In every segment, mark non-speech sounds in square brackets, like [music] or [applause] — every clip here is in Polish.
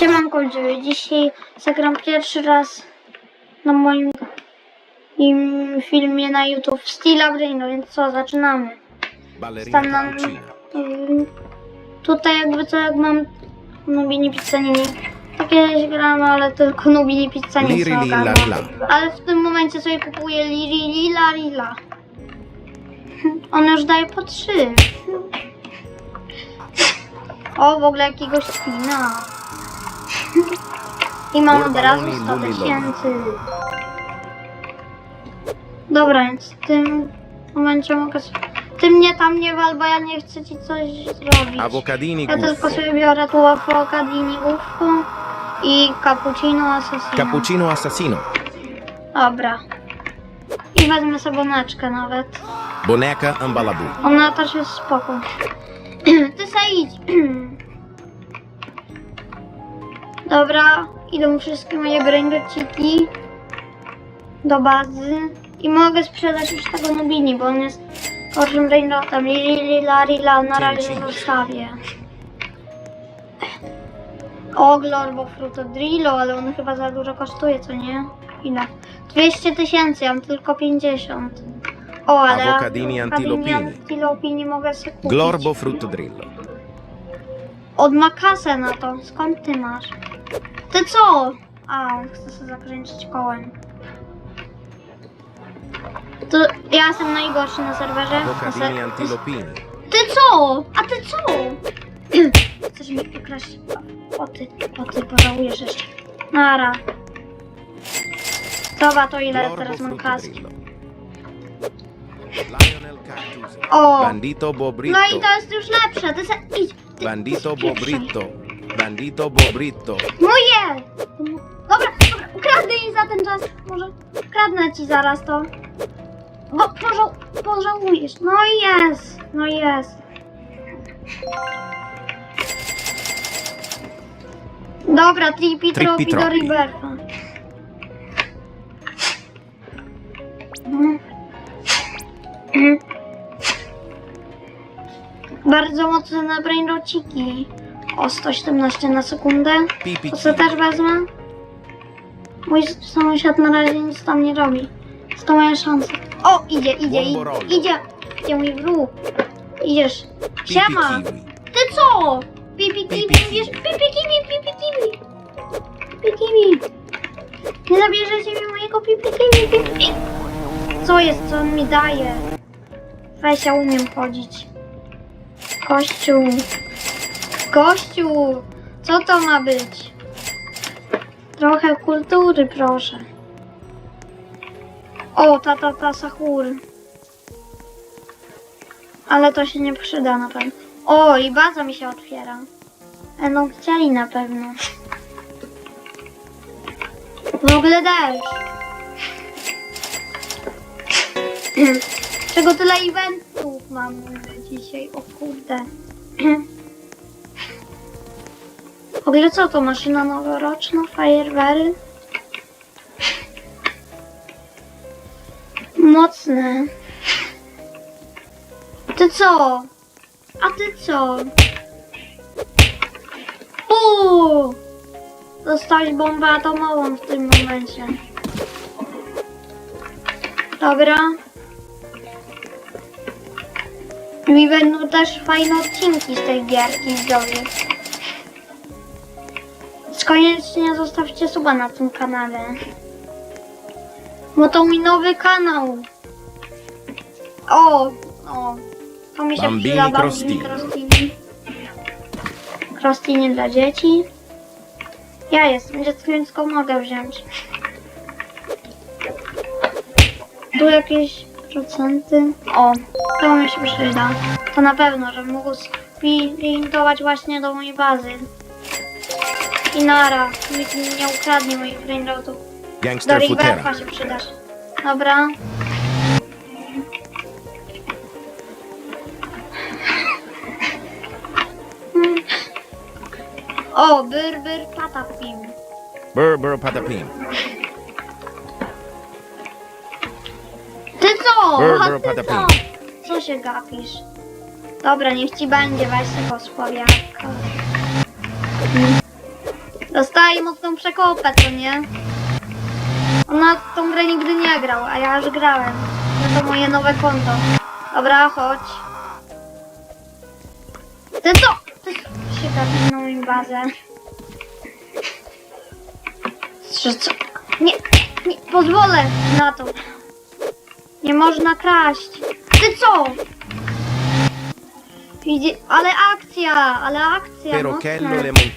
Siemanko, ludzie. dzisiaj zagram pierwszy raz na moim im filmie na YouTube Stila Brain, więc co, zaczynamy. Tam nam, tutaj jakby co, jak mam Nubini Pizzanini. Takie gramy, ale tylko Nubini Pizzanini są. Ale w tym momencie sobie kupuję Liri Lila Lila. [laughs] On już daje po trzy. [laughs] O, w ogóle jakiegoś spina. I mam od razu 100 tysięcy. Dobra, więc w tym momencie mogę... Ty mnie tam nie wal, bo ja nie chcę ci coś zrobić. Awocadini Ja tylko sobie biorę tu avocadini guffo i cappuccino assassino. Cappuccino assassino. Dobra. I wezmę sobie boneczkę nawet. Boneca ambalabu. Ona też jest spoko. [clears throat] Ty se idź. [clears throat] Dobra, idą wszystkie moje brainrociki do bazy. I mogę sprzedać już tego Nubini, bo on jest gorszym. Lili, lila, lila, na razie zostawię. O, Glorbo Frutodrillo, ale on chyba za dużo kosztuje, co nie? Ile? 200 tysięcy, ja mam tylko 50. O, ale Awocadini antilopini. antilopini mogę sobie kupić. Glorbo fruttodrillo. Od ma kasę na to. Skąd ty masz? Ty co? A, on chce sobie zakręcić kołem. To ja jestem najgorszy na serwerze. Na ser-. Ty co? A ty co? [clears throat] Chcesz mi ukraść? O ty, o ty, pożałujesz jeszcze. Nara. Dobra, to ile teraz mam kaski? O! No i to jest już lepsze. Ty se, idź. Ty, Bandito bobrito. Bandito bobrito. Moje! Dobra, dobra, ukradnę jej za ten czas. Może ukradnę ci zaraz to. Bo pożał, pożałujesz. No jest, no jest. Dobra, tripi, tropi do tropi. Riberta. Bardzo mocne na brainrociki. O 117 na sekundę. To co też wezmę? Mój sąsiad na razie nic tam nie robi. Z to moja szansa. O, idzie, idzie, idzie, idzie. Idzie mój wróg. Idziesz. Siema. Ty co? Pipi kiwi, mówisz? Pipi kiwi, pipi kiwi. Pipi kiwi. Nie zabierzecie mi mojego pipi kiwi, pipi kiwi. Co jest, co on mi daje? Weź, ja umiem chodzić. Kościół. Kościół. Co to ma być? Trochę kultury, proszę. O, ta, ta, ta, sahur. Ale to się nie przyda na pewno. O, i baza mi się otwiera. Będą chcieli na pewno. W ogóle deszcz. Czego tyle eventów mam dzisiaj? O kurde. Ogóle co to? Maszyna noworoczna? Fajerwery? Mocne. Ty co? A ty co? Uuu! Dostałeś bombę atomową w tym momencie. Dobra. I będą też fajne odcinki z tej gierki widzowie. Koniecznie zostawcie suba na tym kanale. Bo to mój nowy kanał. O, o. To mi się Bambini przyda. Crostini. Crostini dla dzieci. Ja jestem dzieckiem, więc go mogę wziąć. Tu jakieś procenty. O, to mi się przyda. To na pewno, że mógł sprintować właśnie do mojej bazy. I nara, nikt mi nie ukradnie moich brainrotów. Do Gangster Riverfa futera. się przydasz. Dobra. Mm. O, byr, byr, patapim. Burr burr patapim. Ty co? Brr, A brr, ty patapim. co? Co się gapisz? Dobra, niech ci będzie, weź tego sławiaka. Dostaje mocną przekopę, to nie? Ona w tą grę nigdy nie grał, a ja już grałem. No to moje nowe konto. Dobra, chodź. Ty co? Ty się kapnął mi bazę. Że co? Nie, nie, pozwolę na to. Nie można kraść. Ty co? Widzi, ale akcja, ale akcja. Pero mocne.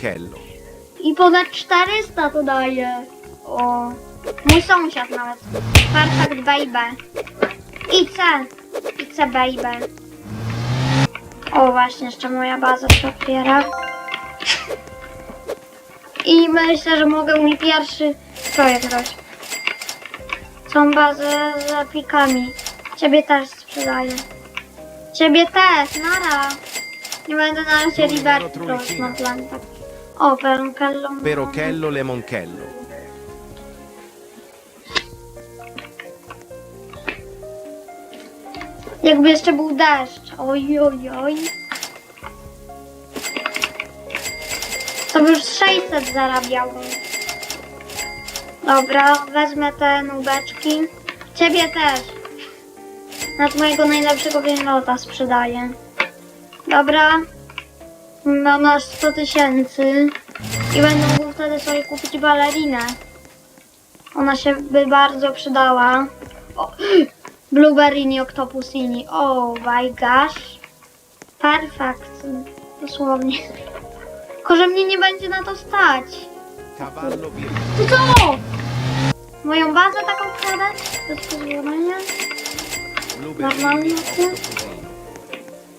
kello le. I ponad 400 to daje. O. Mój sąsiad nawet. Perfect baby. IC. IC baby. O właśnie, jeszcze moja baza się otwiera. I myślę, że mogę mój pierwszy projekt robić. Są bazy z plikami. Ciebie też sprzedaję. Ciebie też, nara. Nie będę na razie Liberty robić na plan. tak. O, Peronkello. Pero kello le monkello. Jakby jeszcze był deszcz. Oj, oj, oj. To by już 600 zarabiało. Dobra, wezmę te nubeczki. Ciebie też. Nad mojego najlepszego pieniądza sprzedaję. Dobra. Mam aż 100 tysięcy. I będę mógł wtedy sobie kupić balerinę. Ona się by bardzo przydała. O, [gasps] Blueberry Octopusini. Oh my gosh. Perfekt. Dosłownie. [laughs] Tylko, że mnie nie będzie na to stać. Ty co? Moją bazę taką wkładać? Bez pozwolenia? Normalnie?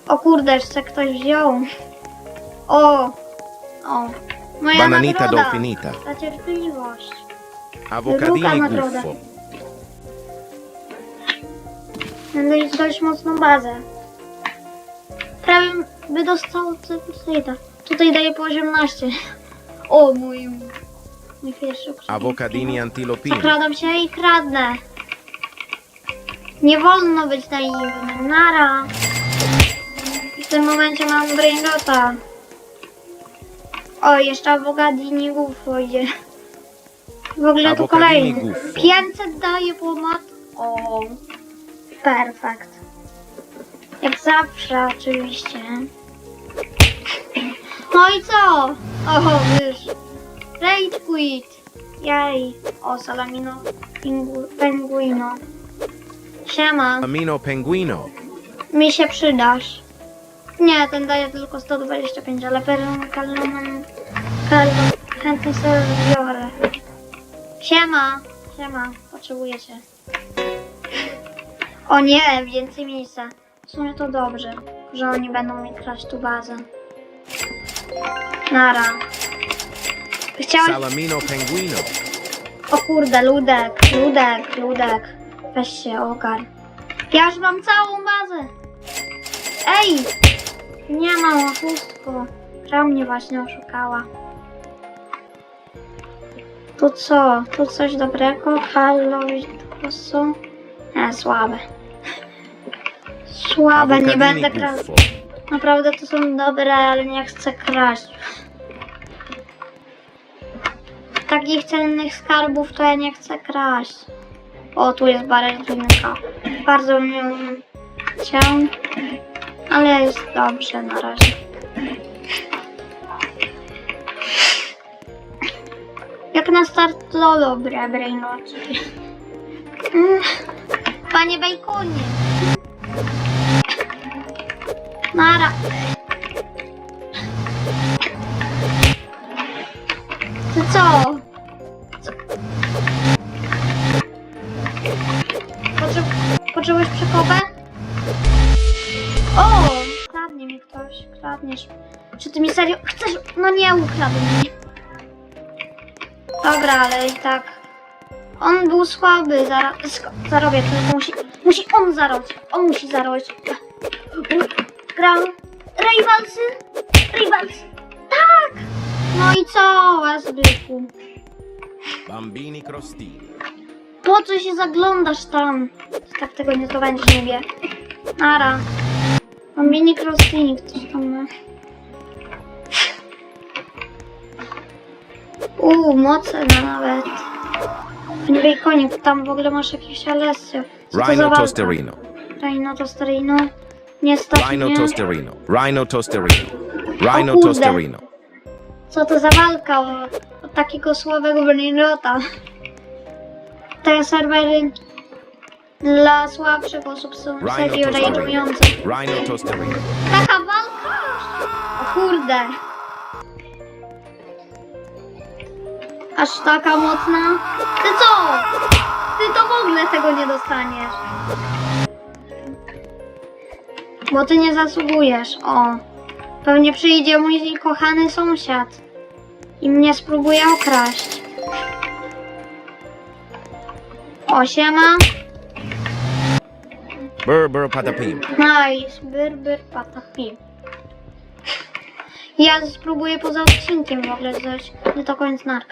O kurde, jeszcze ktoś wziął. O! O! Moja Bananita nagroda. dolfinita. Za cierpliwość. Druga nagroda. guffo. Będę mieć dość mocną bazę. Prawie by dostał Cyprysida. Tutaj daje po 18. O mój... Mój pierwszy okrzyk. Avocadini antilopini. Zakradam się i kradnę. Nie wolno być naiwnym. Nara. I w tym momencie mam brainrota. O, jeszcze Avogadini Gufo idzie. W ogóle Avocadini kolejny. Gufo. 500 daje po mat... O, perfekt. Jak zawsze oczywiście. No i co? O, wiesz. Raid quit. Jej. O, salamino pingu, penguino. Siema. Amino penguino. Mi się przydasz. Nie, ten daje tylko 125, ale peron kalonem... Kalon... Chętnie sobie biorę. Siema. Siema. Potrzebuję cię. O nie, więcej miejsca. W sumie to dobrze, że oni będą mi kraść tu bazę. Nara. Chciałeś... Salamino penguino. O kurde, ludek, ludek, ludek. Weź się ogar. Ja już mam całą bazę. Ej! Nie mam oszustwo. Która mnie właśnie oszukała. Tu co? Tu coś dobrego? Halo, to są? Nie, słabe. Słabe, nie będę kraść. guffo. Naprawdę to są dobre, ale nie chcę kraść. Takich cennych skarbów to ja nie chcę kraść. O, tu jest balerynka. Bardzo mnie chciał, ale jest dobrze na razie. Jak na start to dobre, brainoci. Mm. Panie Bejkonie. Nara. Ty co? co? Potrzeb potrzebujesz przekopę? Ktoś, kradniesz. Czy ty mi serio chcesz? No nie ukradł mi. Dobra, ale i tak. On był słaby, zara zarobię, tylko musi, musi on zarobić. On musi zarobić. Gram. Rivalsy? Rivalsy. Tak! No i co, Westbrook? Bambini crostini. Po co się zaglądasz tam? Tak tego nie to będzie, nie wie. Nara. Mam mini crossing, ktoś tam ma. Uuu, mocne nawet. Panie Bejkonik, tam w ogóle masz jakieś Alessio. Co to za Rhino walka? Tosterino. Rhino Tosterino. Nie stać Rhino mnie. Tosterino. Rhino Tosterino. Rhino kurde. Tosterino. Co to za walka o, o takiego słabego brainrota? Te serwery dla słabszych osób są serio Tosterino. Taka walka! O kurde! Aż taka mocna? Ty co? Ty to w ogóle tego nie dostaniesz. Bo ty nie zasługujesz. O. Pewnie przyjdzie mój kochany sąsiad. I mnie spróbuje okraść. O, Burr burr patapim. Nice, byr, byr, patapi. Ja spróbuję poza odcinkiem w ogóle coś. Nie to koniec narka.